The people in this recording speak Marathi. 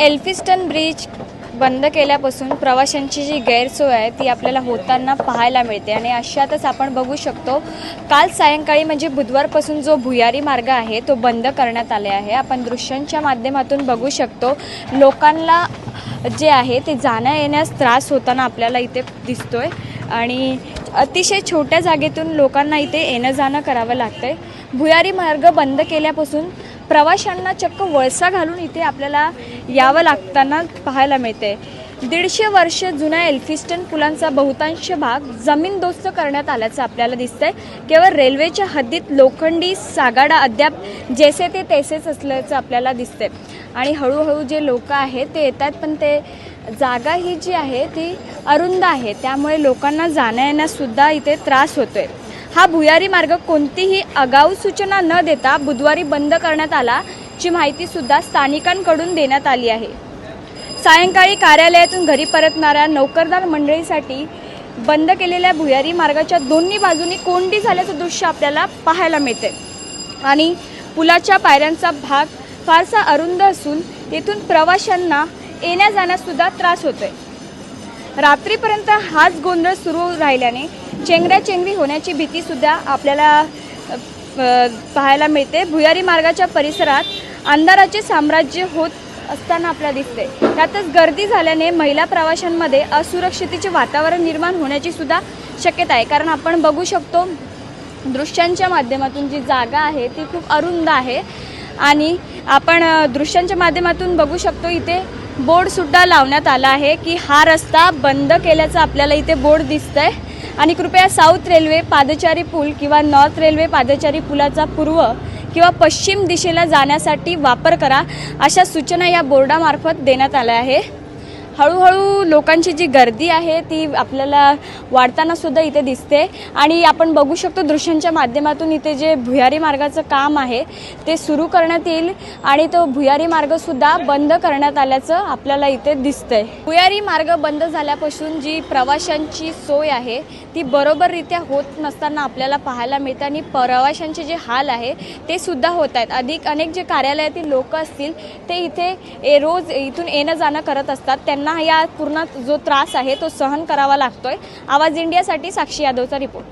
एल्फिस्टन ब्रिज बंद केल्यापासून प्रवाशांची जी गैरसोय आहे ती आपल्याला होताना पाहायला मिळते. आणि अशातच आपण बघू शकतो काल सायंकाळी म्हणजे बुधवारपासून जो भुयारी मार्ग आहे तो बंद करण्यात आले आहे. आपण दृश्यांच्या माध्यमातून बघू शकतो लोकांना जे आहे ते जाण्या येण्यास त्रास होताना आपल्याला इथे दिसतोय. आणि अतिशय छोट्या जागेतून लोकांना इथे येणं जाणं करावं लागतंय. भुयारी मार्ग बंद केल्यापासून प्रवाशांना चक्क वळसा घालून इथे आपल्याला यावं लागताना पाहायला मिळते. दीडशे वर्ष जुन्या एल्फिस्टन पुलांचा बहुतांश भाग जमीनदोस्त करण्यात आल्याचं आपल्याला दिसतंय. केवळ रेल्वेच्या हद्दीत लोखंडी सागाडा अद्याप जैसे ते तैसेच असल्याचं आपल्याला दिसतंय. आणि हळूहळू जे लोक आहेत ते येतात पण ते जागा ही जी आहे ती अरुंद आहे. त्यामुळे लोकांना जाण्या येण्यासुद्धा इथे त्रास होतोय. हा भुयारी मार्ग कोणतीही आगाऊ सूचना न देता बुधवारी बंद करण्यात आला ची माहिती सुद्धा स्थानिकांकडून देण्यात आली आहे. सायंकाळी कार्यालयातून घरी परतणाऱ्या नोकरदार मंडळीसाठी बंद केलेल्या भुयारी मार्गाच्या दोन्ही बाजूनी कोंडी झाल्याचं दृश्य आपल्याला पाहायला मिळते आणि पुलाच्या पायऱ्यांचा भाग फारसा अरुंद असून तेथून प्रवाशांना येण्या जाण्यासुद्धा त्रास होतोय. रात्रीपर्यंत हाच गोंधळ सुरू राहिल्याने चेंगराचेंगरी होण्याची भीतीसुद्धा आपल्याला पाहायला मिळते. भुयारी मार्गाच्या परिसरात अंधाराचे साम्राज्य होत असताना आपल्याला दिसते. त्यातच गर्दी झाल्याने महिला प्रवाशांमध्ये असुरक्षितेचे वातावरण निर्माण होण्याची सुद्धा शक्यता आहे. कारण आपण बघू शकतो दृश्यांच्या माध्यमातून जी जागा आहे ती खूप अरुंद आहे. आणि आपण दृश्यांच्या माध्यमातून बघू शकतो इथे बोर्डसुद्धा लावण्यात आला आहे की हा रस्ता बंद केल्याचा आपल्याला इथे बोर्ड दिसतंय. आणि कृपया साऊथ रेल्वे पादचारी पूल किंवा नॉर्थ रेल्वे पादचारी पुलाचा पूर्व किंवा पश्चिम दिशेला जाण्यासाठी वापर करा अशा सूचना या बोर्डामार्फत देण्यात आल्या आहे. हळूहळू लोकांची जी गर्दी आहे ती आपल्याला वाढताना सुद्धा इथे दिसते. आणि आपण बघू शकतो दृश्यांच्या माध्यमातून इथे जे भुयारी मार्गाचं काम आहे ते सुरू करण्यात येईल आणि तो भुयारी मार्गसुद्धा बंद करण्यात आल्याचं आपल्याला इथे दिसतंय. भुयारी मार्ग बंद झाल्यापासून जी प्रवाशांची सोय आहे ती बरोबररित्या होत नसताना आपल्याला पाहायला मिळतं आणि प्रवाशांचे जे हाल आहे ते सुद्धा होत आहेत. अधिक अनेक जे कार्यालयातील लोक असतील ते इथे ए- रोज इथून येणं जाणं करत असतात. त्यांना या पूर्ण जो त्रास आहे तो सहन करावा लागतोय. आवाज इंडियासाठी साक्षी यादवचा रिपोर्ट.